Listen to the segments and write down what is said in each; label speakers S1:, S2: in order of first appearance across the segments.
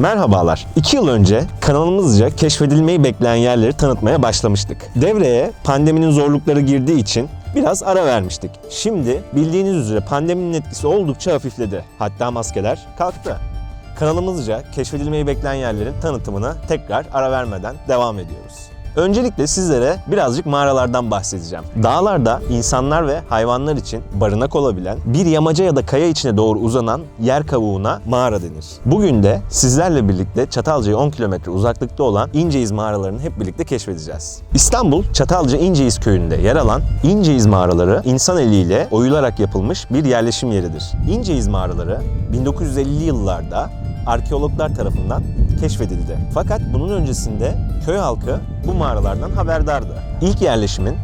S1: Merhabalar. 2 yıl önce kanalımızca keşfedilmeyi bekleyen yerleri tanıtmaya başlamıştık. Devreye pandeminin zorlukları girdiği için biraz ara vermiştik. Şimdi bildiğiniz üzere pandeminin etkisi oldukça hafifledi. Hatta maskeler kalktı. Kanalımızca keşfedilmeyi bekleyen yerlerin tanıtımına tekrar ara vermeden devam ediyoruz. Öncelikle sizlere birazcık mağaralardan bahsedeceğim. Dağlarda insanlar ve hayvanlar için barınak olabilen bir yamaca ya da kaya içine doğru uzanan yer kavuğuna mağara denir. Bugün de sizlerle birlikte Çatalca'ya 10 kilometre uzaklıkta olan İnceyiz mağaralarını hep birlikte keşfedeceğiz. İstanbul Çatalca İnceyiz köyünde yer alan İnceyiz mağaraları insan eliyle oyularak yapılmış bir yerleşim yeridir. İnceyiz mağaraları 1950'li yıllarda arkeologlar tarafından keşfedildi. Fakat bunun öncesinde köy halkı bu mağaralardan haberdardı. İlk yerleşimin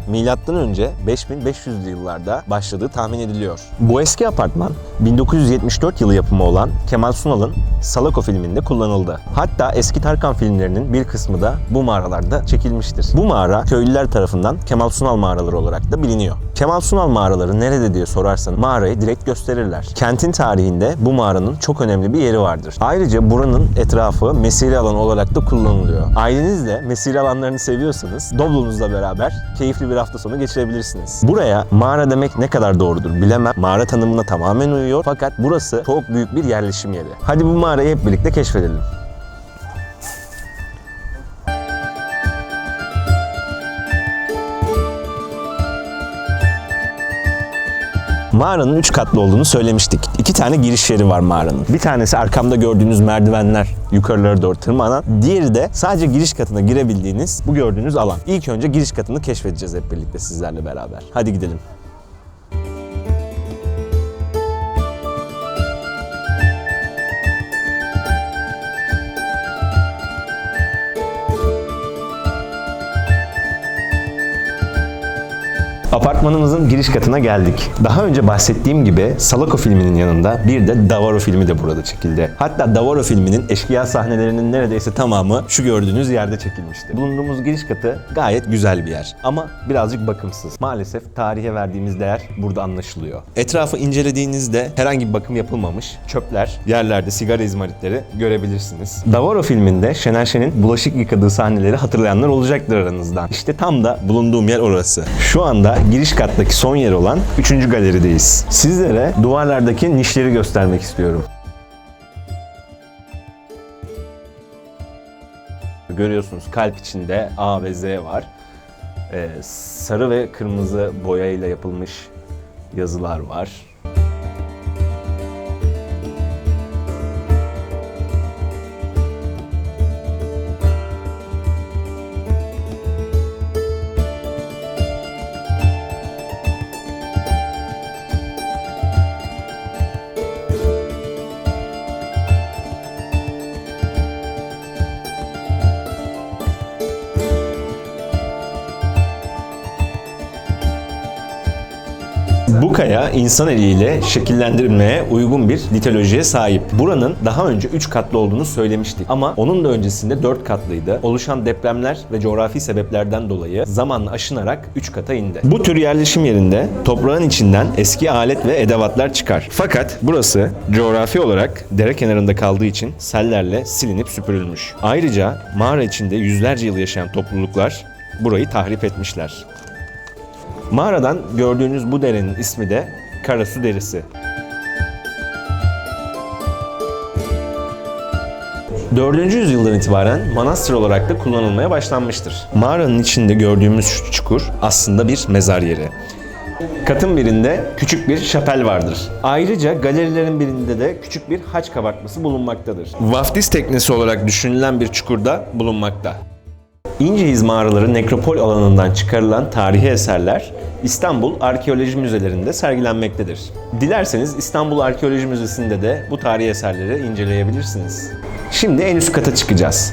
S1: önce 5500'lü yıllarda başladığı tahmin ediliyor. Bu eski apartman 1974 yılı yapımı olan Kemal Sunal'ın Salako filminde kullanıldı. Hatta eski Tarkan filmlerinin bir kısmı da bu mağaralarda çekilmiştir. Bu mağara köylüler tarafından Kemal Sunal mağaraları olarak da biliniyor. Kemal Sunal mağaraları nerede diye sorarsan mağarayı direkt gösterirler. Kentin tarihinde bu mağaranın çok önemli bir yeri vardır. Ayrıca buranın etrafı mesire alanı olarak da kullanılıyor. Ailenizle mesire alanlarını seviyorsanız Doblo'nuzla beraber keyifli bir hafta sonu geçirebilirsiniz. Buraya mağara demek ne kadar doğrudur bilemem. Mağara tanımına tamamen uyuyor fakat burası çok büyük bir yerleşim yeri. Hadi bu mağarayı hep birlikte keşfedelim. Mağaranın 3 katlı olduğunu söylemiştik. İki tane giriş yeri var mağaranın. Bir tanesi arkamda gördüğünüz merdivenler yukarılara doğru tırmanan. Diğeri de sadece giriş katına girebildiğiniz bu gördüğünüz alan. İlk önce giriş katını keşfedeceğiz hep birlikte sizlerle beraber. Hadi gidelim. Apartmanımızın giriş katına geldik. Daha önce bahsettiğim gibi Salako filminin yanında bir de Davaro filmi de burada çekildi. Hatta Davaro filminin eşkıya sahnelerinin neredeyse tamamı şu gördüğünüz yerde çekilmişti. Bulunduğumuz giriş katı gayet güzel bir yer ama birazcık bakımsız. Maalesef tarihe verdiğimiz değer burada anlaşılıyor. Etrafı incelediğinizde herhangi bir bakım yapılmamış çöpler, yerlerde sigara izmaritleri görebilirsiniz. Davaro filminde Şener Şen'in bulaşık yıkadığı sahneleri hatırlayanlar olacaktır aranızdan. İşte tam da bulunduğum yer orası. Şu anda giriş kattaki son yer olan 3. galerideyiz. Sizlere duvarlardaki nişleri göstermek istiyorum. Görüyorsunuz kalp içinde A ve Z var. Ee, sarı ve kırmızı boyayla yapılmış yazılar var. Bu kaya insan eliyle şekillendirilmeye uygun bir litolojiye sahip. Buranın daha önce 3 katlı olduğunu söylemiştik ama onun da öncesinde 4 katlıydı. Oluşan depremler ve coğrafi sebeplerden dolayı zamanla aşınarak 3 kata indi. Bu tür yerleşim yerinde toprağın içinden eski alet ve edevatlar çıkar. Fakat burası coğrafi olarak dere kenarında kaldığı için sellerle silinip süpürülmüş. Ayrıca mağara içinde yüzlerce yıl yaşayan topluluklar burayı tahrip etmişler. Mağaradan gördüğünüz bu derenin ismi de Karasu Derisi. 4. yüzyıldan itibaren manastır olarak da kullanılmaya başlanmıştır. Mağaranın içinde gördüğümüz şu çukur aslında bir mezar yeri. Katın birinde küçük bir şapel vardır. Ayrıca galerilerin birinde de küçük bir haç kabartması bulunmaktadır. Vaftiz teknesi olarak düşünülen bir çukurda bulunmakta. İnceyiz mağaraları nekropol alanından çıkarılan tarihi eserler İstanbul Arkeoloji Müzelerinde sergilenmektedir. Dilerseniz İstanbul Arkeoloji Müzesi'nde de bu tarihi eserleri inceleyebilirsiniz. Şimdi en üst kata çıkacağız.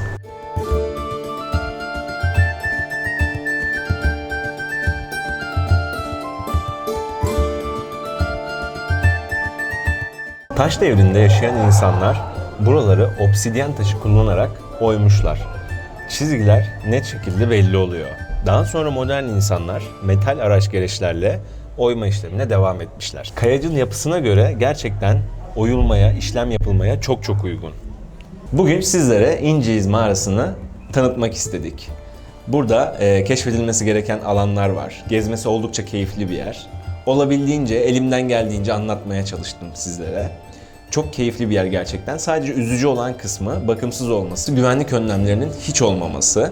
S1: Taş devrinde yaşayan insanlar buraları obsidyen taşı kullanarak oymuşlar. Çizgiler net şekilde belli oluyor. Daha sonra modern insanlar metal araç gereçlerle oyma işlemine devam etmişler. Kayacın yapısına göre gerçekten oyulmaya, işlem yapılmaya çok çok uygun. Bugün sizlere İnceyiz mağarasını tanıtmak istedik. Burada e, keşfedilmesi gereken alanlar var. Gezmesi oldukça keyifli bir yer. Olabildiğince, elimden geldiğince anlatmaya çalıştım sizlere. Çok keyifli bir yer gerçekten. Sadece üzücü olan kısmı bakımsız olması, güvenlik önlemlerinin hiç olmaması.